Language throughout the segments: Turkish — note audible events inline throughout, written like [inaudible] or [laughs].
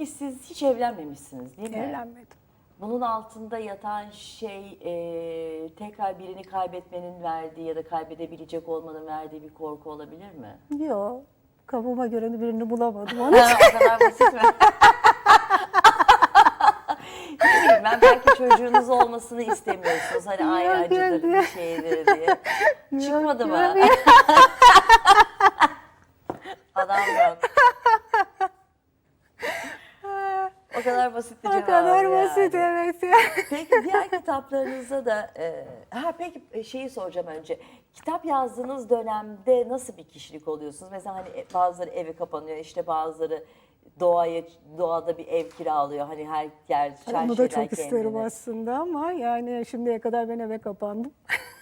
Peki siz hiç evlenmemişsiniz değil mi? Evlenmedim. Bunun altında yatan şey e, tekrar birini kaybetmenin verdiği ya da kaybedebilecek olmanın verdiği bir korku olabilir mi? Yok. Kafama göre birini bulamadım. Onu Ha, o kadar basit mi? ne bileyim ben belki çocuğunuz olmasını istemiyorsunuz. Hani Yok, ayracıdır yok. bir şeydir diye. Çıkmadı mı? yok. Adam yok. O kadar basit bir o cevap kadar yani. basit evet. Peki diğer kitaplarınızda da e, ha peki e, şeyi soracağım önce. Kitap yazdığınız dönemde nasıl bir kişilik oluyorsunuz? Mesela hani e, bazıları eve kapanıyor, işte bazıları doğaya doğada bir ev kiralıyor. Hani her yer her Onu da çok isterim kendine. aslında ama yani şimdiye kadar ben eve kapandım. [laughs]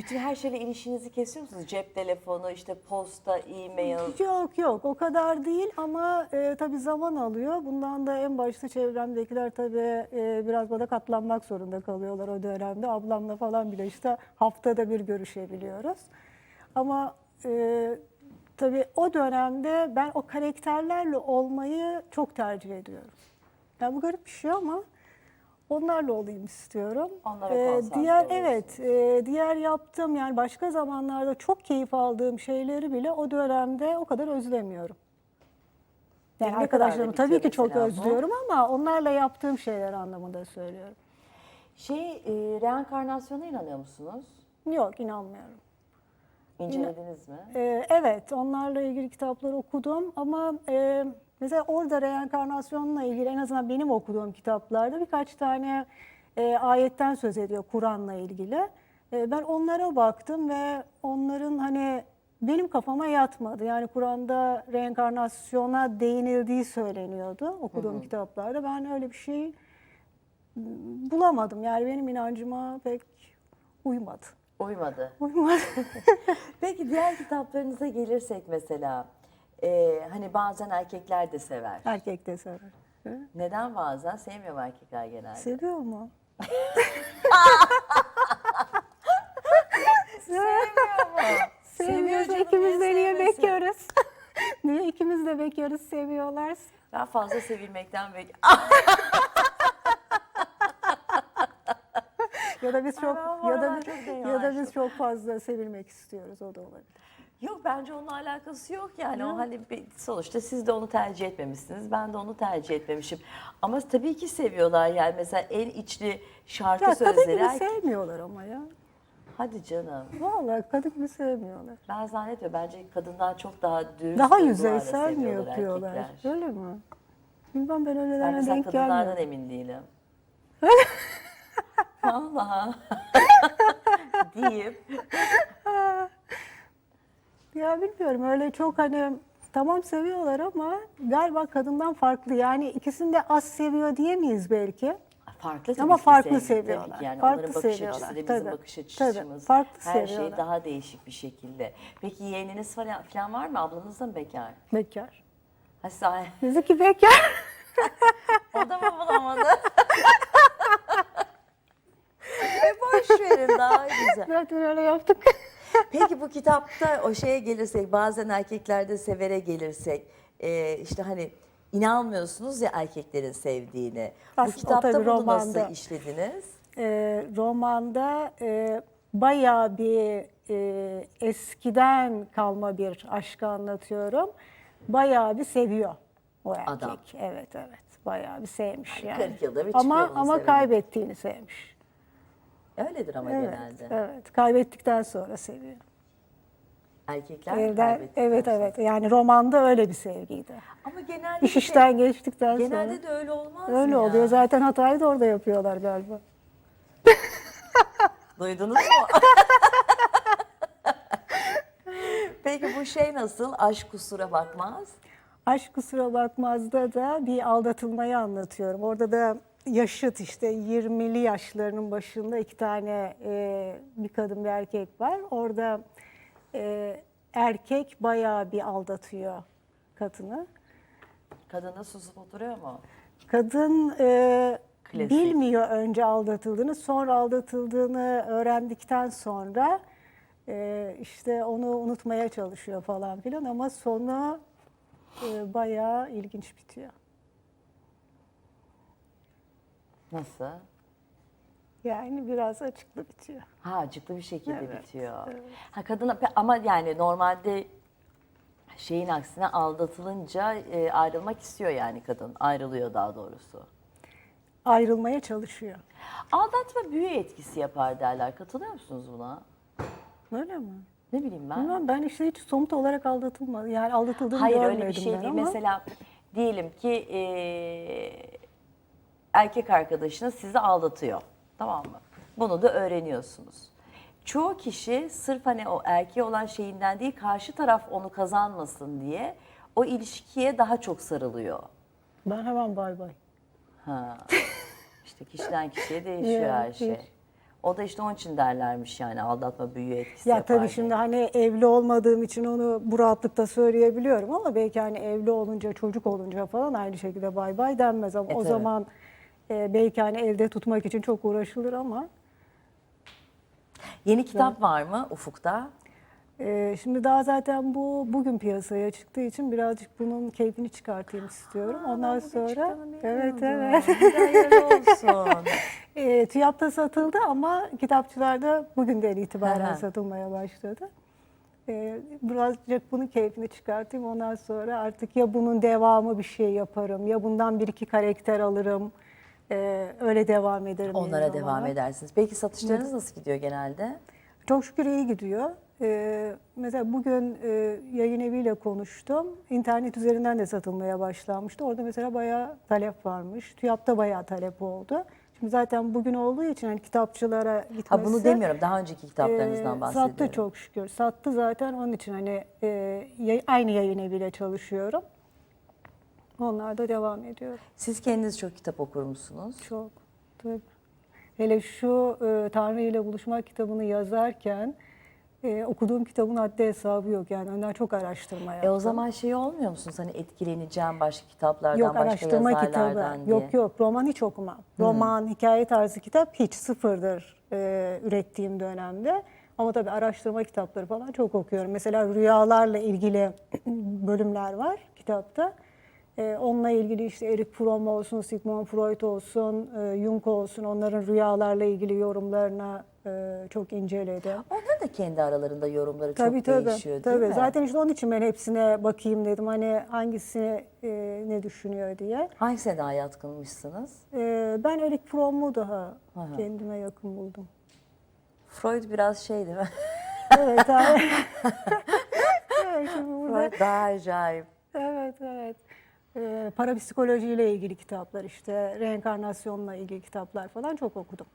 Bütün her şeyle ilişkinizi kesiyor musunuz? Cep telefonu, işte posta, e-mail. Yok yok o kadar değil ama e, tabii zaman alıyor. Bundan da en başta çevremdekiler tabii e, biraz bana katlanmak zorunda kalıyorlar o dönemde. Ablamla falan bile işte haftada bir görüşebiliyoruz. Ama e, tabii o dönemde ben o karakterlerle olmayı çok tercih ediyorum. Yani bu garip bir şey ama onlarla olayım istiyorum. Onlara Ee, diğer evet, e, diğer yaptığım yani başka zamanlarda çok keyif aldığım şeyleri bile o dönemde o kadar özlemiyorum. Yani Ne arkadaşlarımı tabii ki çok bu? özlüyorum ama onlarla yaptığım şeyler anlamında söylüyorum. Şey, e, reenkarnasyona inanıyor musunuz? Yok inanmıyorum. İncelediniz mi? Ee, evet, onlarla ilgili kitapları okudum ama e, mesela orada reenkarnasyonla ilgili en azından benim okuduğum kitaplarda birkaç tane e, ayetten söz ediyor Kur'an'la ilgili. E, ben onlara baktım ve onların hani benim kafama yatmadı. Yani Kur'an'da reenkarnasyona değinildiği söyleniyordu okuduğum kitaplarda. Ben öyle bir şey bulamadım. Yani benim inancıma pek uymadı. Uymadı. Uymadı. [laughs] Peki diğer kitaplarınıza gelirsek mesela, e, hani bazen erkekler de sever. Erkek de sever. Hı? Neden bazen? Sevmiyor mu erkekler genelde? Seviyor mu? Sevmiyor mu? Seviyoruz. canım, İkimiz de niye niye sevmesin? bekliyoruz? [laughs] niye ikimiz de bekliyoruz seviyorlar? Ben fazla sevilmekten bek... [laughs] Ya da biz çok ya da çok ya da biz çok fazla sevilmek istiyoruz o da olabilir. Yok bence onunla alakası yok yani. O hani bir, sonuçta siz de onu tercih etmemişsiniz. Ben de onu tercih etmemişim. Ama tabii ki seviyorlar yani. Mesela en içli şarkı Ya kadın sözleri. gibi erkek- sevmiyorlar ama ya. Hadi canım. Vallahi kadın gibi sevmiyorlar. Ben zannetmiyorum. Bence kadından çok daha dürüst Daha duygularla yüzeysel mi seviyorlar yapıyorlar? erkekler. Öyle mi? Bilmem ben Ben öylelerine mesela denk kadınlardan gelmiyorum. emin değilim. [laughs] Vallahi. [laughs] deyip [laughs] Ya bilmiyorum öyle çok hani tamam seviyorlar ama galiba kadından farklı. Yani ikisini de az seviyor diyemeyiz belki. farklı tabii Ama ki farklı sevgi, tabii seviyorlar. ki. Yani Farklı onların bakış seviyorlar, açısı da bizim tabii. bakış Tabii, açımız. farklı her şey seviyorlar. daha değişik bir şekilde. Peki yeğeniniz falan, falan var mı? Ablanız da mı bekar? Bekar. Ha, sahi. [laughs] Bizimki bekar. [laughs] O da mı bulamadı? [laughs] e boş verin daha güzel. Zaten öyle yaptık. Peki bu kitapta o şeye gelirsek bazen erkeklerde severe gelirsek e, işte hani inanmıyorsunuz ya erkeklerin sevdiğine. Aslında bu kitapta tabii bunu romanda. nasıl işlediniz? Ee, romanda e, bayağı bir e, eskiden kalma bir aşkı anlatıyorum. Bayağı bir seviyor o erkek. Adam. Evet evet. Bayağı bir sevmiş yani. 40 yılda bir ama ama sevelim. kaybettiğini sevmiş. Öyledir ama Evet. genelde. Evet. Kaybettikten sonra seviyor. Erkekler Evden, kaybettikten evet sonra? evet. Yani romanda öyle bir sevgiydi. Ama genelde İş de- işten geçtikten genelde sonra. de öyle olmaz Öyle ya? oluyor. Zaten hatayı da orada yapıyorlar galiba. [laughs] Duydunuz mu? [laughs] Peki bu şey nasıl? Aşk kusura bakmaz. Aşk kusura bakmazda da bir aldatılmayı anlatıyorum. Orada da yaşıt işte 20'li yaşlarının başında iki tane e, bir kadın bir erkek var. Orada e, erkek bayağı bir aldatıyor kadını. Kadına susup oturuyor mu? Kadın e, Klasik. bilmiyor önce aldatıldığını, sonra aldatıldığını öğrendikten sonra e, işte onu unutmaya çalışıyor falan filan ama sonu e, bayağı ilginç bitiyor. Nasıl? Yani biraz açıklı bitiyor. Ha acıklı bir şekilde Evet, bitiyor. evet. Ha kadına pe- ama yani normalde şeyin aksine aldatılınca e, ayrılmak istiyor yani kadın. Ayrılıyor daha doğrusu. Ayrılmaya çalışıyor. Aldatma büyü etkisi yapar derler. Katılıyor musunuz buna? Öyle mi? Ne bileyim ben. Bilmem ben işte hiç somut olarak aldatılmadım. Yani aldatıldığımı Hayır görmedim öyle bir şey ben değil. ama. Mesela diyelim ki e, erkek arkadaşınız sizi aldatıyor. Tamam mı? Bunu da öğreniyorsunuz. Çoğu kişi sırf hani o erkeğe olan şeyinden değil karşı taraf onu kazanmasın diye o ilişkiye daha çok sarılıyor. Ben hemen bay bay. Ha. [laughs] İşte kişiden kişiye değişiyor Ya, her şey. O da işte onun için derlermiş yani aldatma büyü etkisi Ya yapar tabii diye. şimdi hani evli olmadığım için onu bu rahatlıkta söyleyebiliyorum ama belki hani evli olunca çocuk olunca falan aynı şekilde bay bay denmez ama E, o tabii. zaman e, belki hani evde tutmak için çok uğraşılır ama Yeni kitap var mı ufukta? e, şimdi daha zaten bu bugün piyasaya çıktığı için birazcık bunun keyfini çıkartayım istiyorum. Ondan sonra evet evet. Hayırlı [laughs] olsun. E, TÜYAP'ta satıldı ama kitapçılarda bugünden itibaren Aha. satılmaya başladı. E, birazcık bunun keyfini çıkartayım. Ondan sonra artık ya bunun devamı bir şey yaparım ya bundan bir iki karakter alırım. E, öyle devam ederim. Onlara devam zamana. edersiniz. Peki satışlarınız nasıl gidiyor genelde? Çok şükür iyi gidiyor. Ee, mesela bugün e, yayın eviyle konuştum. İnternet üzerinden de satılmaya başlanmıştı. Orada mesela bayağı talep varmış. TÜYAP'ta bayağı talep oldu. Şimdi zaten bugün olduğu için hani kitapçılara gitmesi... Ha bunu demiyorum. Daha önceki kitaplarınızdan e, bahsediyorum. Sattı çok şükür. Sattı zaten onun için hani e, aynı yayın eviyle çalışıyorum. Onlar da devam ediyor. Siz kendiniz çok kitap okur musunuz? Çok. Tabii. Hele şu e, Tanrı ile Buluşmak kitabını yazarken e, okuduğum kitabın haddi hesabı yok. Yani önden çok araştırma yaptım. E o zaman şey olmuyor musunuz? Hani etkileneceğim başka kitaplardan, yok başka araştırma yazarlardan kitabı. diye. Yok yok roman hiç okumam. Roman, hikaye tarzı kitap hiç sıfırdır e, ürettiğim dönemde. Ama tabii araştırma kitapları falan çok okuyorum. Mesela rüyalarla ilgili [clears throat] bölümler var kitapta. E, onunla ilgili işte Erik Fromm olsun, Sigmund Freud olsun, e, Jung olsun onların rüyalarla ilgili yorumlarına e, çok inceledim. Onların da kendi aralarında yorumları çok tabii. değişiyor tabii. değil mi? Zaten işte onun için ben hepsine bakayım dedim. Hani hangisi e, ne düşünüyor diye. Hangisine daha yatkınmışsınız? Ee, ben Erik Fromm'u daha Aha. kendime yakın buldum. Freud biraz şey değil mi? [laughs] Evet, abi. [laughs] evet, şimdi burada, Freud daha acayip. evet, evet. Ee, parapsikolojiyle ilgili kitaplar işte, reenkarnasyonla ilgili kitaplar falan çok okudum.